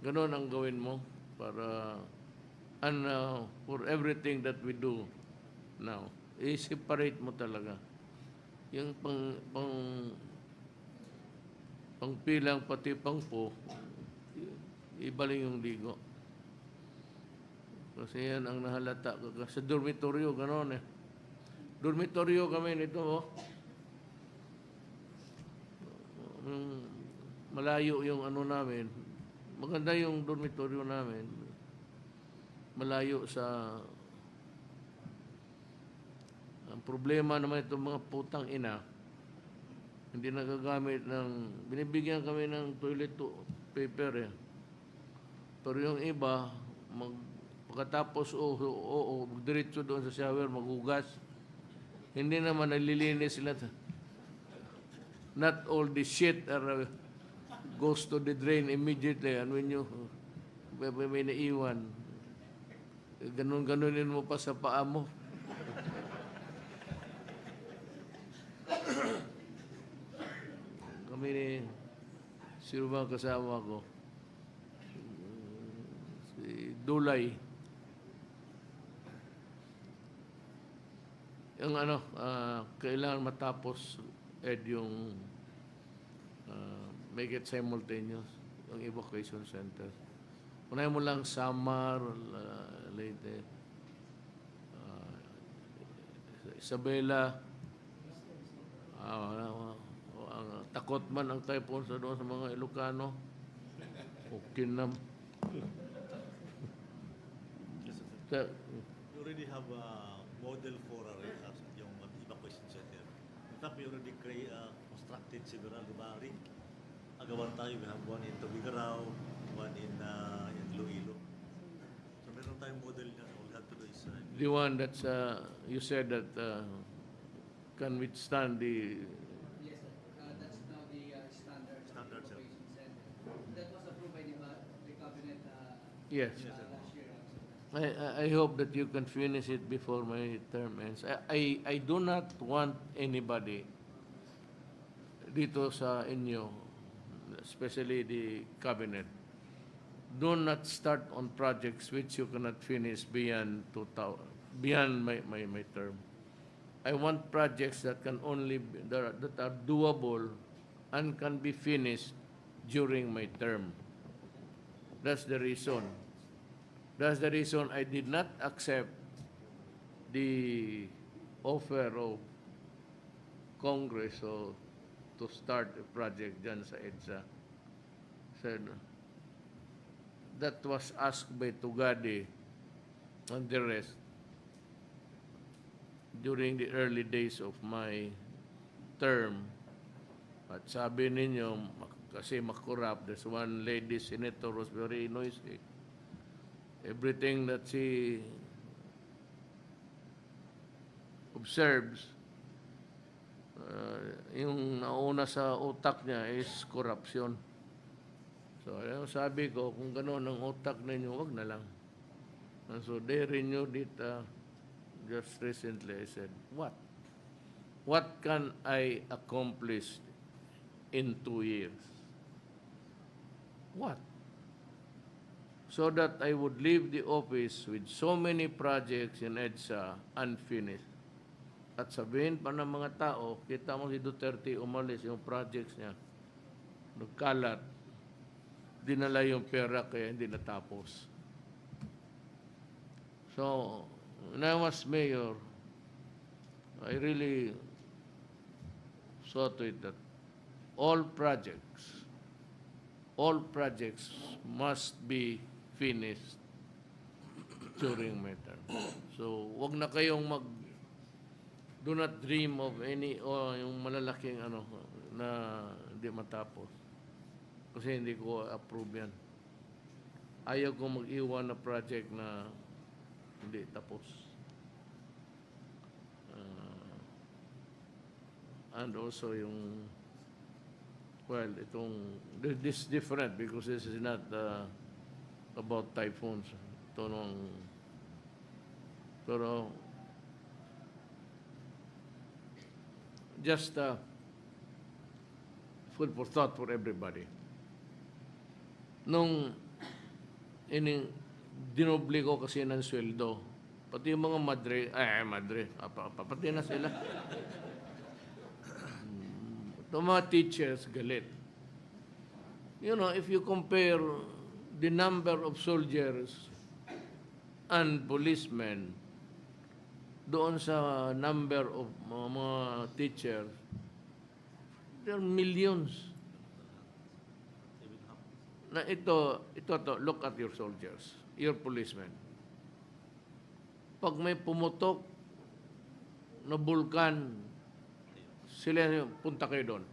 Ganon ang gawin mo para and uh, for everything that we do now, i-separate mo talaga. Yung pang pang pangpilang pati pang po, i- ibaling yung ligo. Kasi yan ang nahalata. Sa dormitoryo, gano'n eh. Dormitoryo kami nito, oh. Malayo yung ano namin. Maganda yung dormitoryo namin. Malayo sa... Ang problema naman itong mga putang ina, hindi nagagamit ng... Binibigyan kami ng toilet to paper eh. Pero yung iba, mag, pagkatapos oo, oo, oo, diretso doon sa shower, maghugas. Hindi naman nalilinis sila. Not all the shit are, goes to the drain immediately. And when you, may, may, naiwan, ganun-ganunin mo pa sa paa mo. Kami ni, sino ba kasama ko? Si Dulay. Yung ano, ah, kailangan matapos ed yung ah, make it simultaneous, yung evacuation center. Unahin mo lang Samar, uh, Leyte, ah, Isabela, ah, ang takot man ang typhoon sa doon sa mga Ilocano. Ukinam. Sa- You already have a model for a uh, yung evacuation center. In fact, we already create, uh, constructed several, di ba, Rick? Agawan tayo, we have one in Tubigaraw, one in, uh, in Iloilo. So meron tayong model na. All we have to do is, uh, The one that's, uh, you said that uh, can withstand the, Yes, sir. Uh, that's now the uh, standard. Standard, center. That was approved by the, the cabinet uh, yes. Yes, sir. uh, last year. I, I- I hope that you can finish it before my term ends. I, I, I do not want anybody dito sa inyo, especially the cabinet, do not start on projects which you cannot finish beyond 2000, beyond my, my, my term. I want projects that can only, be, that are, that are doable and can be finished during my term. That's the reason. That's the reason I did not accept the offer of Congress o to start a project dyan sa EDSA. Said, that was asked by Tugadi and the rest during the early days of my term. At sabi ninyo, kasi makurap, there's one lady senator was very noisy everything that she observes, uh, yung nauna sa utak niya is corruption. So, ayun, sabi ko, kung gano'n ang utak ninyo, wag na lang. And so, they renewed it uh, just recently. I said, what? What can I accomplish in two years? What? so that I would leave the office with so many projects in EDSA unfinished. At sabihin pa ng mga tao, kita mo si Duterte umalis yung projects niya. Nagkalat. Dinala yung pera kaya hindi natapos. So, when I was mayor, I really saw to it that all projects, all projects must be finished during my term. So, wag na kayong mag do not dream of any o yung malalaking ano na hindi matapos. Kasi hindi ko approve yan. Ayaw ko mag-iwan na project na hindi tapos. Uh, and also yung well, itong this is different because this is not uh, about typhoons. Ito nung, pero, just uh, food for thought for everybody. Nung ini, dinoble ko kasi ng sweldo. Pati yung mga madre, eh, madre, apa, apa, pati na sila. Itong mga teachers, galit. You know, if you compare the number of soldiers and policemen doon sa number of mga, mga teachers, there are millions. Na ito, ito to, look at your soldiers, your policemen. Pag may pumutok na bulkan, sila punta kayo doon.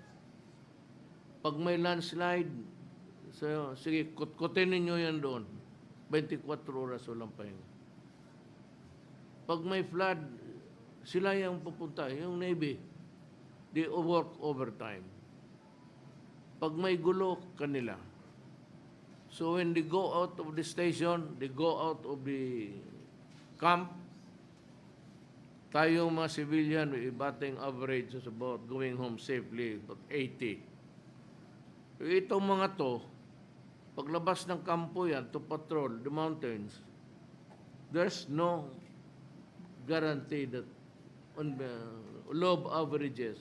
Pag may landslide, so, sige, kutkutin ninyo yan doon. 24 oras walang pahinga. Pag may flood, sila yung pupunta, yung Navy. They work overtime. Pag may gulo, kanila. So when they go out of the station, they go out of the camp, tayo mga civilian, may batting average is about going home safely, about 80. Itong mga to, paglabas ng kampo yan to patrol the mountains, there's no guarantee that on the low averages,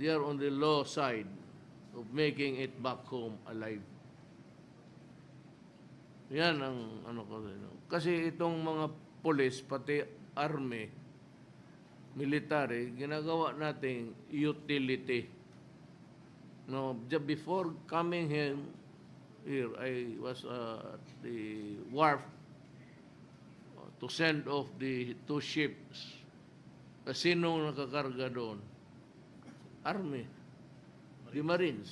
they are on the low side of making it back home alive. Yan ang ano ko. Kasi itong mga police, pati army, military, ginagawa nating utility. No, ju- before coming here, here I was uh, at the wharf uh, to send off the two ships. Kasi sino nakakarga doon? Army. The Marines.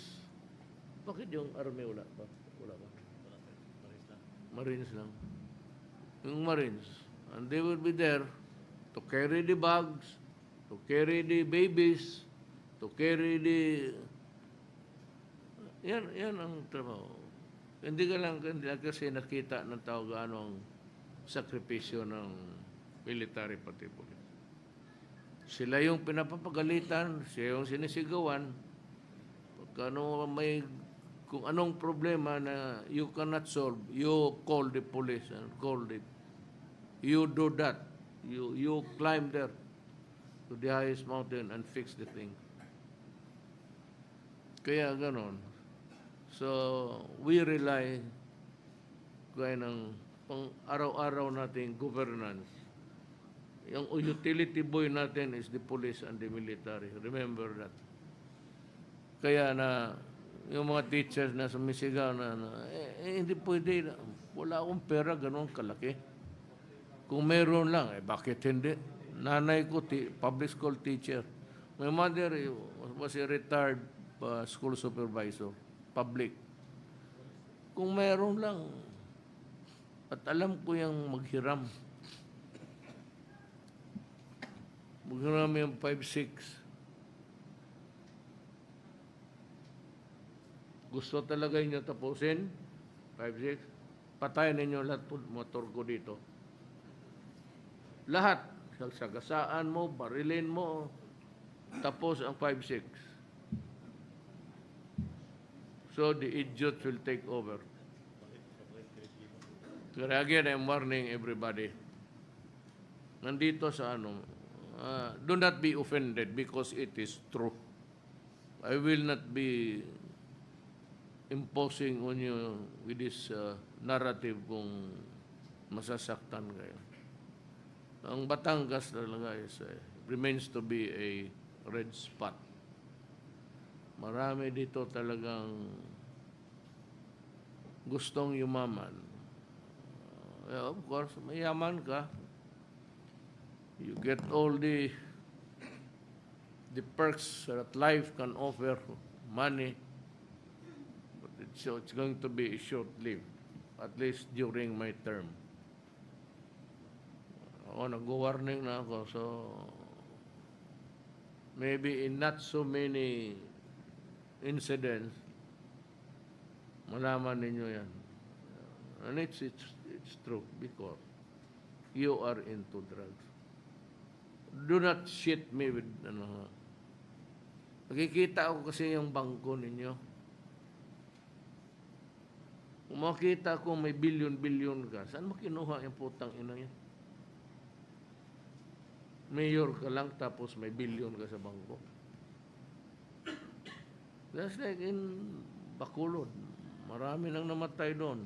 Bakit yung Army wala pa? Wala pa. Marines lang. Yung Marines. And they will be there to carry the bags, to carry the babies, to carry the... Yan, yan ang trabaho. Hindi ka lang, hindi lang kasi nakita ng tao gaano ang sakripisyo ng military pati police. Sila yung pinapapagalitan, sila yung sinisigawan. Pagka ano may kung anong problema na you cannot solve, you call the police and call the you do that. You you climb there to the highest mountain and fix the thing. Kaya ganon. So, we rely kaya ng pang araw-araw nating governance. Yung utility boy natin is the police and the military. Remember that. Kaya na yung mga teachers na sumisigaw na, na eh, eh, hindi pwede. Wala akong pera, ganun kalaki. Kung meron lang, eh bakit hindi? Nanay ko, public school teacher. My mother eh, was a retired uh, school supervisor, public. Kung meron lang, at alam ko yung maghiram. Maghiram yung 5-6. Gusto talaga inyo tapusin? 5-6? Patayin ninyo lahat po motor ko dito. Lahat. Sagasaan mo, barilin mo. Tapos ang 5-6. So the idiots will take over. Kaya again, I'm warning everybody. Nandito sa ano, uh, do not be offended because it is true. I will not be imposing on you with this uh, narrative kung masasaktan kayo. Ang Batangas talaga is, uh, remains to be a red spot. Marami dito talagang gustong yumaman. Uh, of course, mayaman ka. You get all the the perks that life can offer, money, but it's, it's going to be short-lived, at least during my term. Ako, nag-warning na ako, so maybe in not so many incidents, malaman ninyo yan. And it's, it's, it's true because you are into drugs. Do not shit me with, ano, nakikita ko kasi yung bangko ninyo. Kung makita ko may bilyon-bilyon ka, saan mo kinuha yung putang ina yan? Mayor ka lang tapos may bilyon ka sa bangko. That's like in Bacolod. Marami nang namatay doon.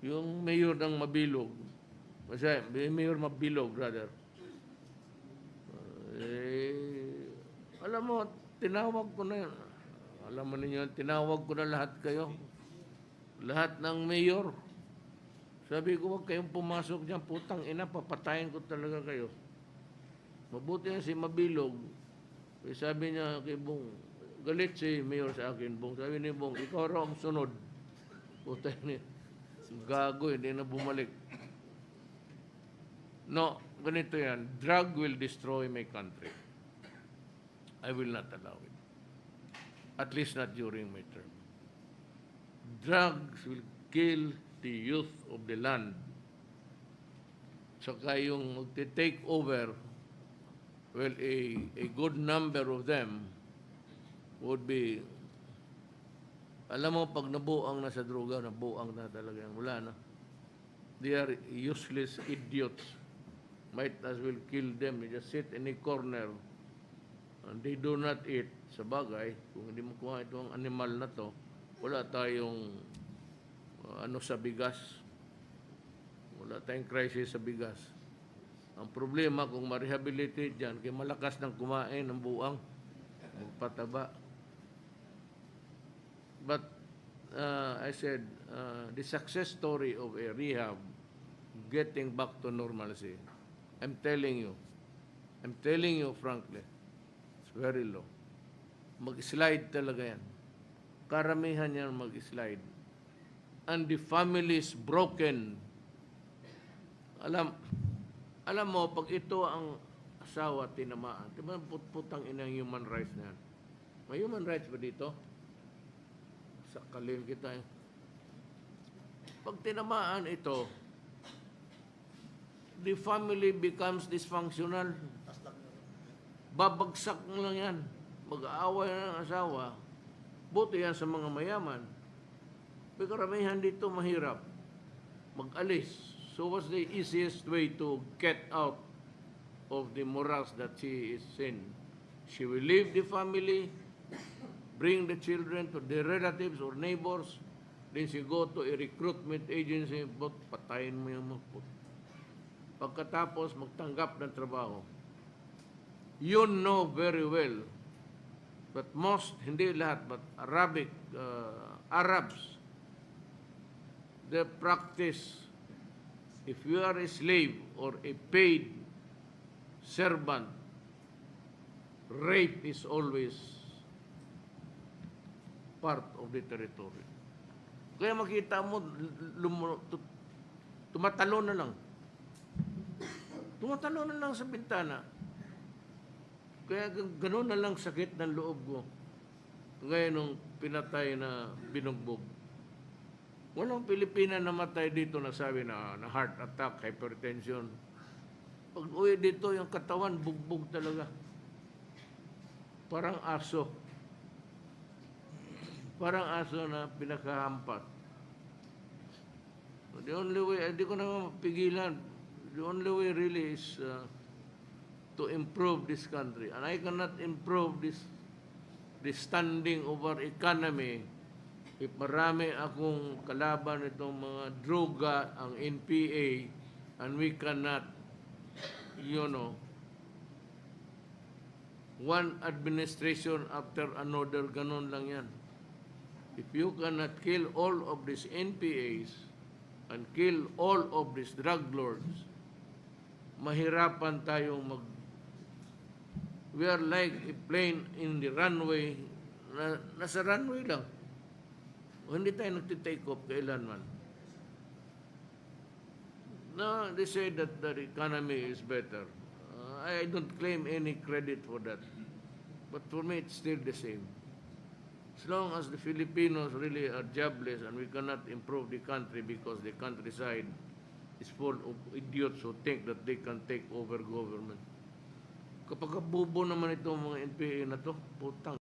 Yung mayor ng Mabilog, kasi may mayor Mabilog, brother. Eh, alam mo, tinawag ko na yun. Alam mo ninyo, tinawag ko na lahat kayo. Lahat ng mayor. Sabi ko, huwag kayong pumasok dyan. Putang ina, papatayin ko talaga kayo. Mabuti na si Mabilog. Eh, sabi niya kay Bong, galit si Mayor sa akin, Bong. Sabi ni Bong, ikaw raw ang sunod. Putang ni gago, hindi na bumalik. No, ganito yan. Drug will destroy my country. I will not allow it. At least not during my term. Drugs will kill the youth of the land. Saka yung magte-take over, well, a, a good number of them would be, alam mo, pag nabuang na sa droga, nabuang na talaga yan. Wala na. They are useless idiots. Might as well kill them. They just sit in a corner and they do not eat. Sa bagay, kung hindi mo kuha itong animal na to, wala tayong uh, ano sa bigas. Wala tayong crisis sa bigas. Ang problema kung ma-rehabilitate dyan, kay malakas ng kumain ng buang, magpataba. But uh, I said, uh, the success story of a rehab getting back to normalcy, I'm telling you, I'm telling you frankly, it's very low. Mag-slide talaga yan. Karamihan yan mag-slide. And the family is broken. Alam, alam mo, pag ito ang asawa tinamaan, di ba putputang inang human rights na yan? May human rights ba dito? Sakalin kita. eh. Pag tinamaan ito, the family becomes dysfunctional. Babagsak lang yan. Mag-aaway na ng asawa. Buti yan sa mga mayaman. Pero karamihan dito mahirap. Mag-alis. So what's the easiest way to get out of the morals that she is in? She will leave the family, bring the children to their relatives or neighbors, then she go to a recruitment agency, but patayin mo yung mga put- Pagkatapos magtanggap ng trabaho, you know very well but most, hindi lahat, but Arabic, uh, Arabs, they practice, if you are a slave or a paid servant, rape is always part of the territory. Kaya makita mo, lum- tu- tumatalo na lang. Tumatalo na lang sa bintana. Kaya g- gano'n na lang sakit ng loob ko. Ngayon nung pinatay na binugbog. Walang Pilipina namatay dito na sabi na, na heart attack, hypertension. Pag uwi dito, yung katawan, bugbog talaga. Parang aso. Parang aso na pinakahampat. The only way, hindi ko na mapigilan. The only way really is uh, to improve this country. And I cannot improve this the standing of our economy if marami akong kalaban itong mga droga, ang NPA, and we cannot, you know, one administration after another, ganun lang yan. If you cannot kill all of these NPAs and kill all of these drug lords, mahirapan tayong mag we are like a plane in the runway na, nasa runway lang. O hindi tayo nagtitake off kailanman no they say that the economy is better. Uh, I don't claim any credit for that. But for me it's still the same as long as the Filipinos really are jobless and we cannot improve the country because the countryside is full of idiots who think that they can take over government. Kapag bubo naman itong mga NPA na to, putang